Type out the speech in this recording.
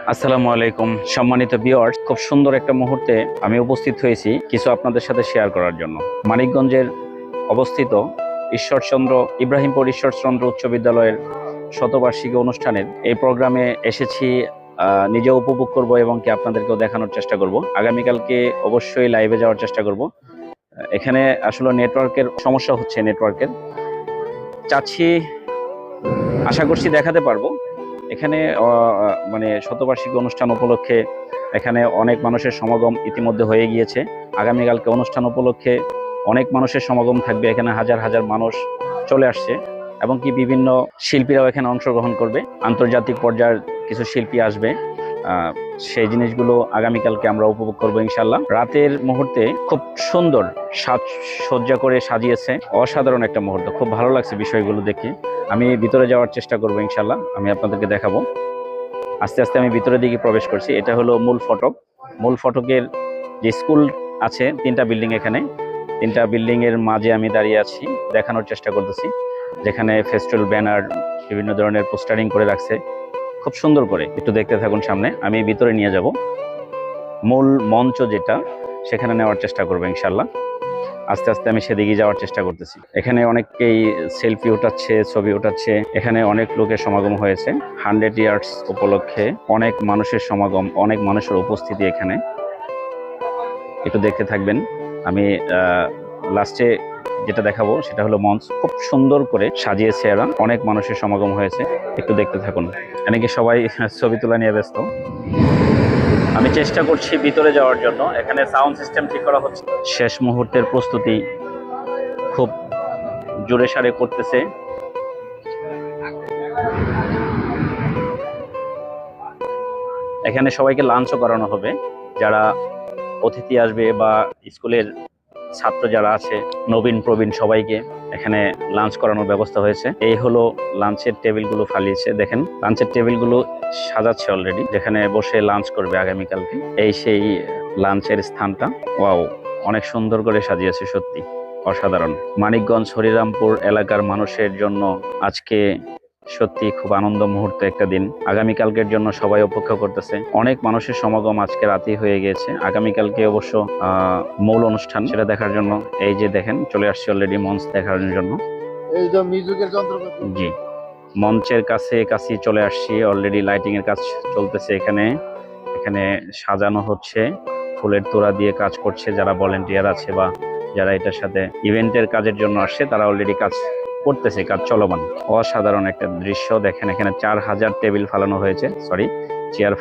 আসসালামু আলাইকুম, সম্মানিত ভিউয়ার্স খুব সুন্দর একটা মুহূর্তে আমি উপস্থিত হয়েছি কিছু আপনাদের সাথে শেয়ার করার জন্য। মানিকগঞ্জের অবস্থিত ঈশ্বরচন্দ্র, ইব্রাহিমপুর ঈশ্বরচন্দ্র উচ্চ বিদ্যালয়ের শতবার্ষিকী অনুষ্ঠানের এই প্রোগ্রামে এসেছি নিজে উপভোগ করব এবং কি আপনাদেরকেও দেখানোর চেষ্টা করব। আগামীকালকে অবশ্যই লাইভে যাওয়ার চেষ্টা করব। এখানে আসলে নেটওয়ার্কের সমস্যা হচ্ছে নেটওয়ার্কের চাচ্ছি, আশা করছি দেখাতে পারব। এখানে মানে শতবার্ষিকী অনুষ্ঠান উপলক্ষে এখানে অনেক মানুষের সমাগম ইতিমধ্যে হয়ে গিয়েছে। আগামীকালকে অনুষ্ঠান উপলক্ষে অনেক মানুষের সমাগম থাকবে। এখানে হাজার হাজার মানুষ চলে আসছে এবং কি বিভিন্ন শিল্পীরাও এখানে অংশগ্রহণ করবে। আন্তর্জাতিক পর্যায়ের কিছু শিল্পী আসবে। সেই জিনিসগুলো আগামীকালকে আমরা উপভোগ করব ইনশাল্লাহ রাতের মুহূর্তে খুব সুন্দর সাজ সজ্জা করে সাজিয়েছে। অসাধারণ একটা মুহূর্ত। খুব ভালো লাগছে বিষয়গুলো দেখে। আমি ভিতরে যাওয়ার চেষ্টা করব ইনশাল্লাহ আমি আপনাদেরকে দেখাবো। আস্তে আস্তে আমি ভিতরের দিকে প্রবেশ করছি। এটা হলো মূল ফটক। মূল ফটকের যে স্কুল আছে, তিনটা বিল্ডিং এখানে। তিনটা বিল্ডিং এর মাঝে আমি দাঁড়িয়ে আছি। দেখানোর চেষ্টা করতেছি। যেখানে ফেস্টিভ্যাল ব্যানার, বিভিন্ন ধরনের পোস্টারিং করে রাখছে। খুব সুন্দর করে। একটু দেখতে থাকুন সামনে। আমি ভিতরে নিয়ে যাব। মূল মঞ্চ যেটা, সেখানে নেওয়ার চেষ্টা করব ইনশাল্লাহ আস্তে আস্তে আমি সেদিকে যাওয়ার চেষ্টা করতেছি। এখানে অনেকেই সেলফি ওঠাচ্ছে ছবি ওঠাচ্ছে এখানে অনেক লোকের সমাগম হয়েছে। হান্ড্রেড ইয়ার্স উপলক্ষে অনেক মানুষের সমাগম, অনেক মানুষের উপস্থিতি এখানে। একটু দেখতে থাকবেন। আমি লাস্টে যেটা দেখাবো সেটা হলো মঞ্চ। খুব সুন্দর করে সাজিয়েছে এরা। অনেক মানুষের সমাগম হয়েছে। একটু দেখতে থাকুন। এনেকে সবাই ছবি তোলা নিয়ে ব্যস্ত। আমি চেষ্টা করছি ভিতরে যাওয়ার জন্য। এখানে সাউন্ড সিস্টেম ঠিক করা হচ্ছে। শেষ মুহূর্তের প্রস্তুতি খুব জোরে সারে করতেছে। এখানে সবাইকে লাঞ্চও করানো হবে। যারা অতিথি আসবে বা স্কুলের ছাত্র যারা আছে, নবীন, প্রবীণ সবাইকে এখানে লাঞ্চ করানোর ব্যবস্থা হয়েছে। এই হলো লাঞ্চের টেবিলগুলো ফালিয়েছে, দেখেন। লাঞ্চের টেবিলগুলো সাজাচ্ছে অলরেডি যেখানে বসে লাঞ্চ করবে আগামীকালকে। এই সেই লাঞ্চের স্থানটা, ওয়াও, অনেক সুন্দর করে সাজিয়েছে সত্যি, অসাধারণ। মানিকগঞ্জ, হরিরামপুর এলাকার মানুষের জন্য আজকে সত্যি খুব আনন্দ মুহূর্ত একটা দিন। আগামীকালকের জন্য সবাই অপেক্ষা করতেছে। অনেক মানুষের সমাগম আজকে রাতেই হয়ে গিয়েছে। আগামীকালকে অবশ্য মূল অনুষ্ঠান সেটা দেখার জন্য। এই যে দেখেন চলে আসছে অলরেডি মঞ্চ দেখার জন্য। এই যে মিউজিকের যন্ত্রপাতি। জি। মঞ্চের কাছে কাছে চলে আসছি। অলরেডি লাইটিং এর কাজ চলতেছে এখানে। এখানে সাজানো হচ্ছে। ফুলের তোড়া দিয়ে কাজ করছে যারা ভলেন্টিয়ার আছে বা যারা এটার সাথে ইভেন্টের কাজের জন্য আসছে তারা অলরেডি কাজ করতেছে কাজ চলমান। অসাধারণ একটা দৃশ্য। দেখেন এখানে চার হাজার টেবিল ফালানো হয়েছে। Sorry chair